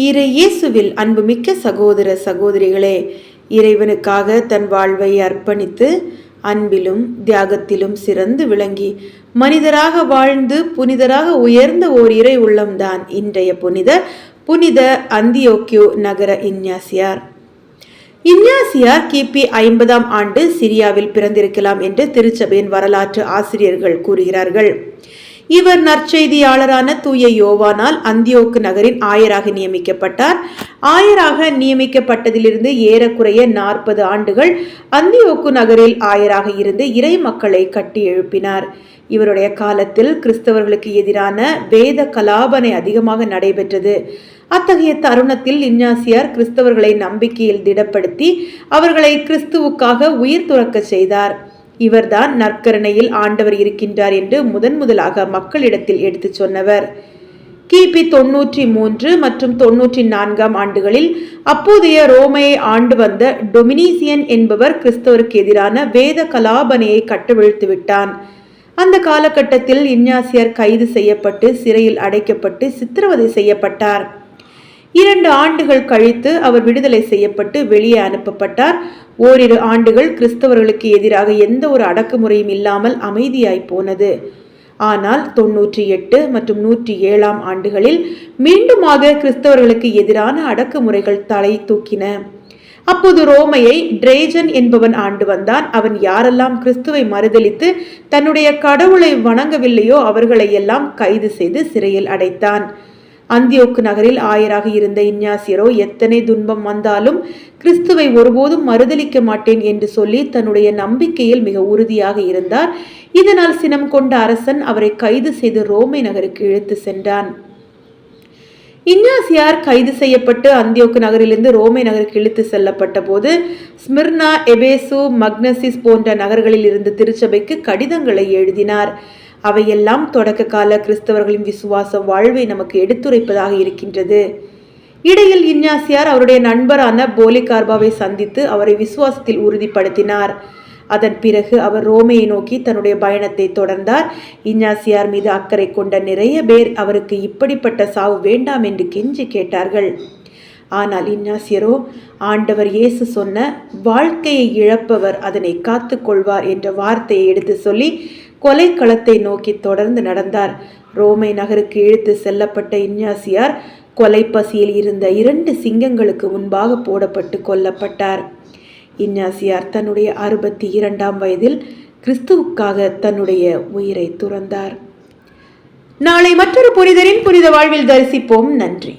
இறை இயேசுவில் அன்புமிக்க சகோதர சகோதரிகளே இறைவனுக்காக தன் வாழ்வை அர்ப்பணித்து அன்பிலும் தியாகத்திலும் சிறந்து விளங்கி மனிதராக வாழ்ந்து புனிதராக உயர்ந்த ஓர் இறை உள்ளம்தான் இன்றைய புனித புனித அந்தியோக்கியோ நகர இன்யாசியார் இன்யாசியார் கிபி ஐம்பதாம் ஆண்டு சிரியாவில் பிறந்திருக்கலாம் என்று திருச்சபையின் வரலாற்று ஆசிரியர்கள் கூறுகிறார்கள். இவர் நற்செய்தியாளரான தூய யோவானால் அந்தியோக்கு நகரின் ஆயராக நியமிக்கப்பட்டார். ஆயராக நியமிக்கப்பட்டதிலிருந்து ஏறக்குறைய நாற்பது ஆண்டுகள் அந்தியோக்கு நகரில் ஆயராக இருந்து இறை மக்களை கட்டி எழுப்பினார். இவருடைய காலத்தில் கிறிஸ்தவர்களுக்கு எதிரான வேத கலாபனை அதிகமாக நடைபெற்றது. அத்தகைய தருணத்தில் இஞ்ஞாசியார் கிறிஸ்தவர்களை நம்பிக்கையில் திடப்படுத்தி அவர்களை கிறிஸ்துவுக்காக உயிர் துறக்க செய்தார். இவர்தான் நற்கரணையில் ஆண்டவர் இருக்கின்றார் என்று முதன் முதலாக மக்களிடத்தில் எடுத்துச் சொன்னவர். கிபி தொன்னூற்றி மூன்று மற்றும் தொன்னூற்றி நான்காம் ஆண்டுகளில் அப்போதைய ரோமையை ஆண்டு வந்த டொமினீசியன் என்பவர் கிறிஸ்தவருக்கு எதிரான வேத கலாபனையை கட்டவிழ்த்து விட்டான். அந்த காலகட்டத்தில் இன்னாசியர் கைது செய்யப்பட்டு சிறையில் அடைக்கப்பட்டு சித்திரவதை செய்யப்பட்டார். இரண்டு ஆண்டுகள் கழித்து அவர் விடுதலை செய்யப்பட்டு வெளியே அனுப்பப்பட்டார். ஓரிரு ஆண்டுகள் கிறிஸ்தவர்களுக்கு எதிராக எந்த ஒரு அடக்குமுறையும் இல்லாமல் அமைதியாய் போனது. ஆனால் தொன்னூற்றி எட்டு மற்றும் நூற்றி ஏழாம் ஆண்டுகளில் மீண்டுமாக கிறிஸ்தவர்களுக்கு எதிரான அடக்குமுறைகள் தலை தூக்கின. அப்போது ரோமையை டிரேஜன் என்பவன் ஆண்டு வந்தான். அவன் யாரெல்லாம் கிறிஸ்துவை மறுதளித்து தன்னுடைய கடவுளை வணங்கவில்லையோ அவர்களை எல்லாம் கைது செய்து சிறையில் அடைத்தான். அந்தியோக்கு நகரில் ஆயராக இருந்த இஞ்ஞாசியரோ எத்தனை துன்பம் வந்தாலும் கிறிஸ்துவை ஒருபோதும் மறுதளிக்க மாட்டேன் என்று சொல்லி தன்னுடைய நம்பிக்கையில் மிக உறுதியாக இருந்தார். இதனால் சினம் கொண்ட அரசன் அவரை கைது செய்து ரோமை நகருக்கு இழுத்து சென்றான். இஞ்ஞாசியார் கைது செய்யப்பட்டு அந்தியோக்கு நகரிலிருந்து ரோமை நகருக்கு இழுத்து செல்லப்பட்ட போது ஸ்மிர்னா எபேசு மக்னசிஸ் போன்ற நகர்களில் இருந்து திருச்சபைக்கு கடிதங்களை எழுதினார். அவையெல்லாம் தொடக்க கால கிறிஸ்தவர்களின் விசுவாச வாழ்வை நமக்கு எடுத்துரைப்பதாக இருக்கின்றது. இடையில் இன்யாசியார் அவருடைய நண்பரான போலி கார்பாவை சந்தித்து அவரை விசுவாசத்தில் உறுதிப்படுத்தினார். அதன் பிறகு அவர் ரோமையை நோக்கி தன்னுடைய பயணத்தை தொடர்ந்தார். இஞ்ஞாசியார் மீது அக்கறை கொண்ட நிறைய பேர் அவருக்கு இப்படிப்பட்ட சாவு வேண்டாம் என்று கெஞ்சி கேட்டார்கள். ஆனால் இன்னாசியரோ ஆண்டவர் இயேசு சொன்ன வாழ்க்கையை இழப்பவர் அதனை காத்து கொள்வார் என்ற வார்த்தையை எடுத்து சொல்லி கொலைக்களத்தை நோக்கி தொடர்ந்து நடந்தார். ரோமை நகருக்கு இழுத்து செல்லப்பட்ட இன்யாசியார் கொலைப்பசியில் இருந்த இரண்டு சிங்கங்களுக்கு முன்பாக போடப்பட்டு கொல்லப்பட்டார். இன்னாசியார் தன்னுடைய அறுபத்தி இரண்டாம் வயதில் கிறிஸ்துவுக்காக தன்னுடைய உயிரை துறந்தார். நாளை மற்றொரு புனிதரின் புனித வாழ்வில் தரிசிப்போம். நன்றி.